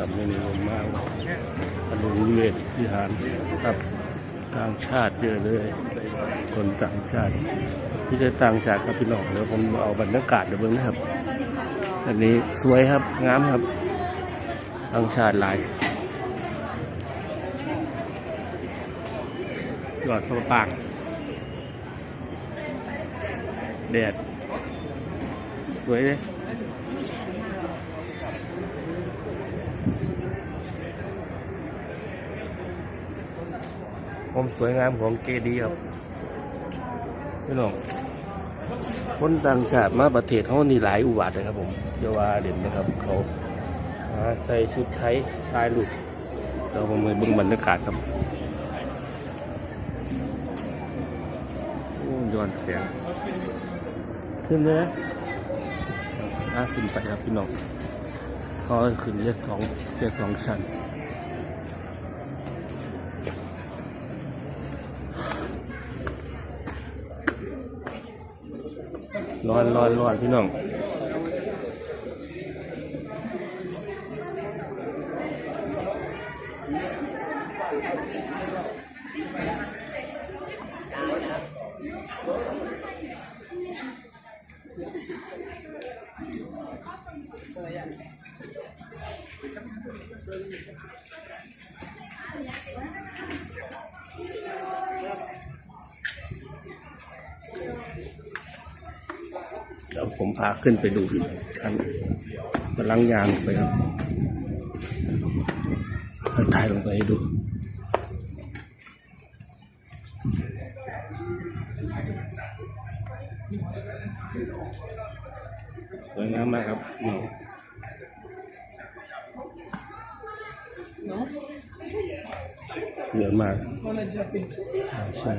ครับไม่นิยมมากถนนเวทวิหารครับต่างชาติเยอะเลย คนต่างชาติที่จะต่างชาติครับพี่น้องเดี๋ยวผมเอาบรรยากาศเดี๋ยวเบิ่งนะครับ อันนี้สวยครับงามครับต่างชาติหลายจอดพระปางแดดสวยเลย ความสวยงามของเจดีย์ครับพี่น้องคนต่างชาติมาประเทศเขานี่หลายอุบัติเลยครับผมเยาวาเด่นนะครับ เขาาใส่ชุดไทยลายลูกเรามาเบิ่งบรรยากาศครับโอ้ย้อนเสียง ขึ้นเลยนะน่าขึ้นไปครับพี่น้อง เขาขึ้นเรียกสองเรียกสองชั้นร้อนร้อนร้อนพี่น้อง เดี๋ยวผมพาขึ้นไปดูอีกชั้นกำลังยางไปครับแล้วถ่ายลงไปให้ดูสวยงามมากครับ นี่เยอะมากอ่าใช่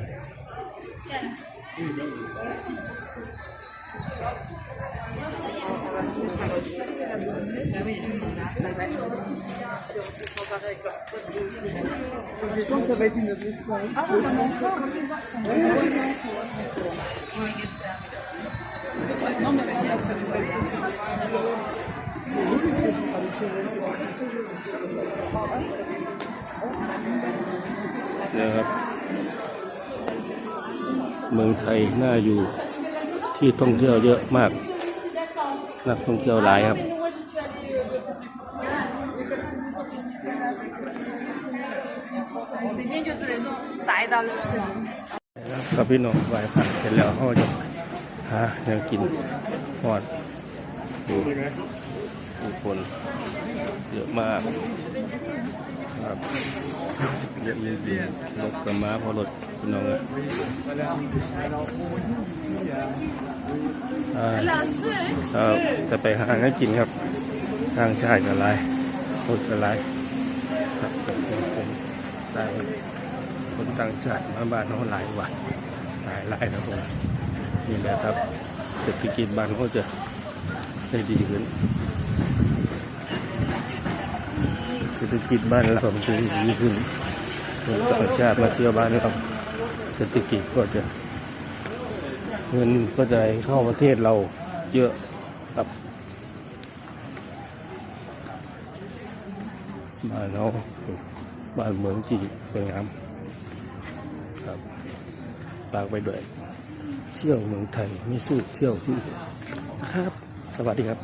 Je sens que ça va être une autre expérience. Non, mais c'est là que ça devrait être C'est นะครับ เมืองไทยน่าอยู่ที่ท่องเที่ยวเยอะมาก นักท่องเที่ยวหลายครับกับพี่น้องไหวผ่านเสร็จแล้วเขาจะหายังกินหอดดู ผู้คนเยอะมากครับเยอะจริงๆรถกระมาพอรถพี่น้องอะอ่าครับจะไปหาให้กินครับทางชายกับไรรถกับไรครับผมได้คนต่างชาติมาบ้านเขาหลายวันหลายหลายนะผมนี่แหละครับเศรษฐกิจบ้านเขาจะได้ดีขึ้น เศรษฐกิจบ้านเรามันจะดีขึ้นคนต่างชาติมาเที่ยวบ้านเราเศรษฐกิจก็จะเงินก็จะเข้าประเทศเราเยอะครับบ้านเราบ้านเมืองจีสวยงามครับฝากไปด้วย เที่ยวเมืองไทยไม่สู้เที่ยวที่อื่นครับ สวัสดีครับ